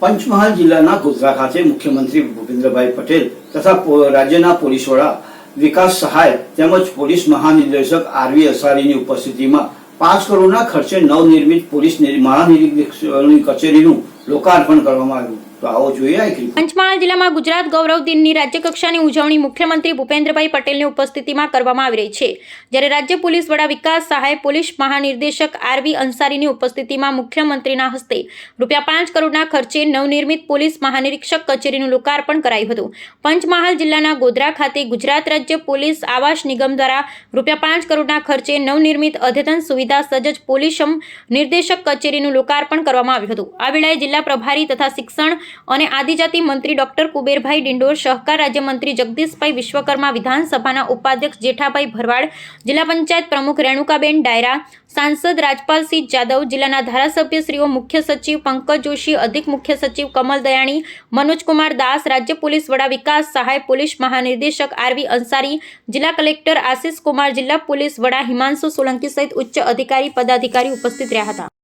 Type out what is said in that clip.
પંચમહાલ જિલ્લાના ગોધરા ખાતે મુખ્યમંત્રી ભૂપેન્દ્રભાઈ પટેલ તથા રાજ્યના પોલીસ વડા વિકાસ સહાય તેમજ પોલીસ મહાનિર્દેશક આરવી અસારીની ઉપસ્થિતિમાં પાંચ કરોડના ખર્ચે નવનિર્મિત પોલીસ નિર- મહાનિરીક્ષકની કચેરીનું લોકાર્પણ કરવામાં આવ્યું. પંચમહાલ જિલ્લામાં ગુજરાત ગૌરવ દિનની રાજ્યકક્ષાની ઉજવણી મુખ્યમંત્રી ભૂપેન્દ્રભાઈ પટેલની ઉપસ્થિતિમાં કરવામાં આવી રહી છે. જ્યારે રાજ્ય પોલીસ વડા વિકાસ સહાય પોલીસ મહાનિર્દેશક આરવી અંસારીની ઉપસ્થિતિમાં મુખ્યમંત્રીના હસ્તે રૂપિયા પાંચ કરોડના ખર્ચે નવનિર્મિત પોલીસ મહાનિરીક્ષક કચેરીનું લોકાર્પણ કરાયું હતું. પંચમહાલ જિલ્લાના ગોધરા ખાતે ગુજરાત રાજ્ય પોલીસ આવાસ નિગમ દ્વારા રૂપિયા પાંચ કરોડના ખર્ચે નવનિર્મિત અદ્યતન સુવિધા સજ્જ પોલીસમ નિર્દેશક કચેરીનું લોકાર્પણ કરવામાં આવ્યું હતું. આ વેળાએ જિલ્લા પ્રભારી તથા શિક્ષણ અને આદિજાતિ મંત્રી ડોક્ટર કુબેરભાઈ ડિંડોર, સહકાર રાજ્યમંત્રી જગદીશભાઈ વિશ્વકર્મા, વિધાનસભાના ઉપાધ્યક્ષ જેઠાભાઈ ભરવાડ, જિલ્લા પંચાયત પ્રમુખ રેણુકાબેન ડાયરા, સાંસદ રાજપાલસિંહ જાદવ, જિલ્લાના ધારાસભ્યશ્રીઓ મુખ્ય સચિવ પંકજ જોશી, અધિક મુખ્ય સચિવ કમલ દયાણી, મનોજકુમાર દાસ, રાજ્ય પોલીસ વડા વિકાસ સહાય પોલીસ મહાનિર્દેશક આરવી અંસારી, જિલ્લા કલેક્ટર આશિષ કુમાર, જિલ્લા પોલીસ વડા હિમાંશુ સોલંકી સહિત ઉચ્ચ અધિકારી, પદાધિકારી ઉપસ્થિત રહ્યા હતા.